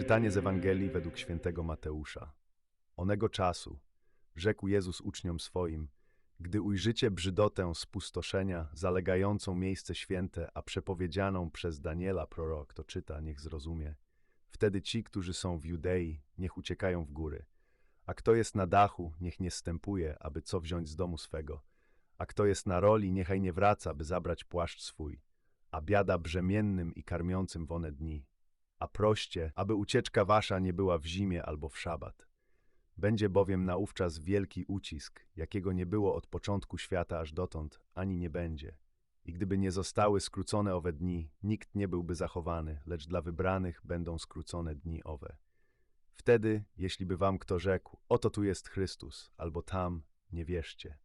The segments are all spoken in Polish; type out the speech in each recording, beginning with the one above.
Czytanie z Ewangelii według świętego Mateusza. Onego czasu rzekł Jezus uczniom swoim, gdy ujrzycie brzydotę spustoszenia, zalegającą miejsce święte, a przepowiedzianą przez Daniela prorok, kto czyta, niech zrozumie. Wtedy ci, którzy są w Judei, niech uciekają w góry. A kto jest na dachu, niech nie stępuje, aby co wziąć z domu swego. A kto jest na roli, niechaj nie wraca, by zabrać płaszcz swój. A biada brzemiennym i karmiącym w one dni. A proście, aby ucieczka wasza nie była w zimie albo w szabat. Będzie bowiem naówczas wielki ucisk, jakiego nie było od początku świata aż dotąd, ani nie będzie. I gdyby nie zostały skrócone owe dni, nikt nie byłby zachowany, lecz dla wybranych będą skrócone dni owe. Wtedy, jeśli by wam kto rzekł, oto tu jest Chrystus, albo tam, nie wierzcie.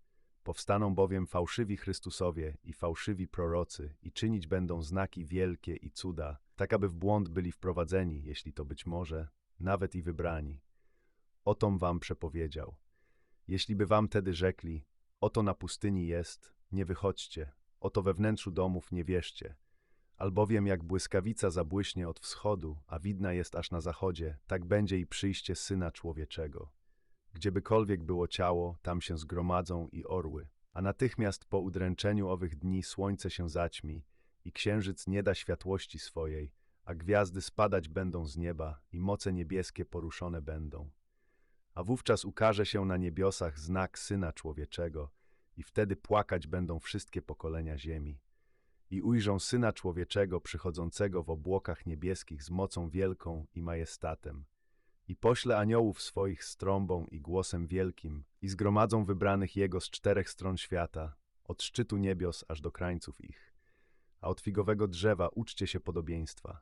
Powstaną bowiem fałszywi Chrystusowie i fałszywi prorocy i czynić będą znaki wielkie i cuda, tak aby w błąd byli wprowadzeni, jeśli to być może, nawet i wybrani. Otom wam przepowiedział. Jeśli by wam tedy rzekli, oto na pustyni jest, nie wychodźcie, oto we wnętrzu domów nie wierzcie. Albowiem jak błyskawica zabłyśnie od wschodu, a widna jest aż na zachodzie, tak będzie i przyjście Syna Człowieczego. Gdziebykolwiek było ciało, tam się zgromadzą i orły. A natychmiast po udręczeniu owych dni słońce się zaćmi i księżyc nie da światłości swojej, a gwiazdy spadać będą z nieba i moce niebieskie poruszone będą. A wówczas ukaże się na niebiosach znak Syna Człowieczego i wtedy płakać będą wszystkie pokolenia ziemi. I ujrzą Syna Człowieczego przychodzącego w obłokach niebieskich z mocą wielką i majestatem. I pośle aniołów swoich z trąbą i głosem wielkim i zgromadzą wybranych Jego z czterech stron świata, od szczytu niebios aż do krańców ich. A od figowego drzewa uczcie się podobieństwa.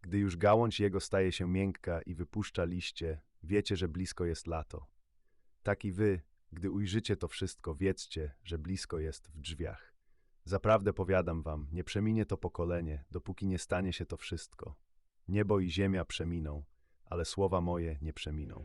Gdy już gałąź jego staje się miękka i wypuszcza liście, wiecie, że blisko jest lato. Tak i wy, gdy ujrzycie to wszystko, wiedzcie, że blisko jest w drzwiach. Zaprawdę powiadam wam, nie przeminie to pokolenie, dopóki nie stanie się to wszystko. Niebo i ziemia przeminą, ale słowa moje nie przeminą.